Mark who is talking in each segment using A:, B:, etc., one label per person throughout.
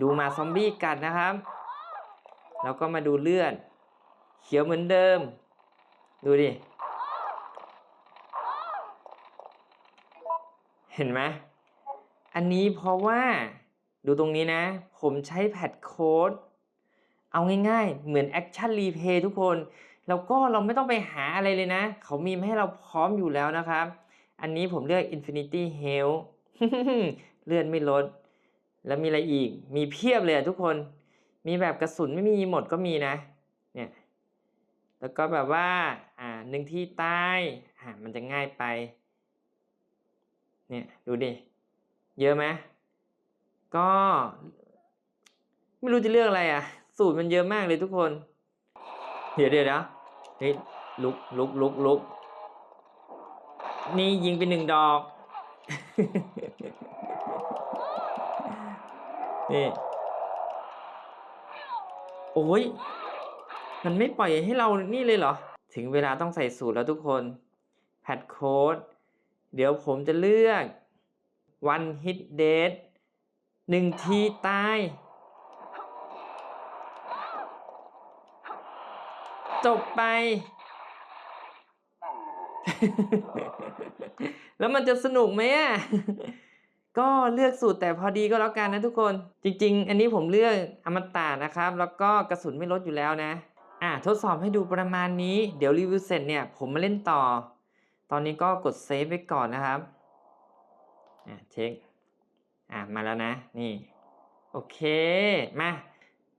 A: ดูมาซอมบี้กัดนะครับ แล้วก็มาดูเลือด เขียวเหมือนเดิม ดูดิ เห็นไหม อันนี้เพราะว่าดูตรงนี้นะ ผมใช้แพดโค้ด เอาง่ายๆ เหมือนแอคชั่นรีเพย์ทุกคน แล้วก็เราไม่ต้องไปหาอะไรเลยนะ เขามีมาให้เราพร้อมอยู่แล้วนะครับ อันนี้ผมเลือก Infinity Health เลือดไม่ลด แล้วมีอะไรอีก มีเพียบเลยทุกคน มีแบบกระสุนไม่มีหมดก็มีนะ เนี่ย แล้วก็แบบว่า อ่าหนึ่งที่ใต้อ่ามันจะง่ายไป เนี่ยดูดิ เยอะไหมก็ ไม่รู้จะเลือกอะไรอะ สูตรมันเยอะมากเลยทุกคน เดี๋ยวเดี๋ยวนะเฮ้ยลุกลุกลุกลุกนี่ยิงไปหนึ่งดอก นี่โอ้ยมันไม่ปล่อยให้เรานี่เลยเหรอ ถึงเวลาต้องใส่สูตรแล้วทุกคนแพดโค้ดเดี๋ยวผมจะเลือก one hit dead หนึ่งทีตาย จบไป แล้วมันจะสนุกไหมอะ ก็เลือกสูตรแต่พอดีก็แล้วกันนะทุกคน จริง ๆ อันนี้ผมเลือกอมตะนะครับ แล้วก็กระสุนไม่ลดอยู่แล้วนะ อะทดสอบให้ดูประมาณนี้ เดี๋ยวรีวิวเสร็จเนี่ยผมมาเล่นต่อ ตอนนี้ก็กดเซฟไว้ก่อนนะครับ อะเช็ค อะมาแล้วนะ นี่ โอเค มา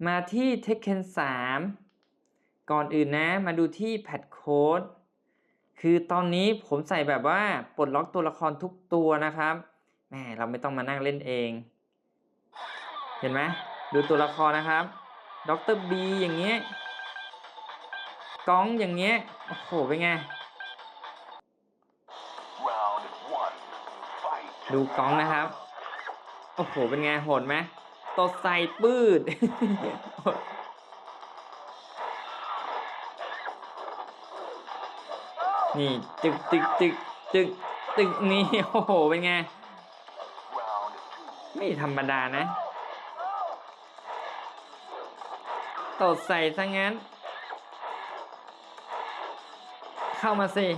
A: มาที่ Tekken 3 ก่อนอื่นนะ มาดูที่แพทโค้ด คือตอนนี้ผมใส่แบบว่าปลดล็อกตัวละครทุกตัวนะครับ แหมเราไม่ต้องมานั่งเล่นเอง เห็นไหมดูตัวละครนะครับด็อกเตอร์บีอย่างเงี้ยก้องอย่างเงี้ยโอ้โหเป็นไงดูก้องนะครับโอ้โหเป็นไงโหดไหมตดใส่ปืดนี่ ตึกตึกตึกตึกตึกนี่โอ้โหเป็นไง ไม่ธรรมดานะตดใส่ซะงั้น เข้ามาสิเ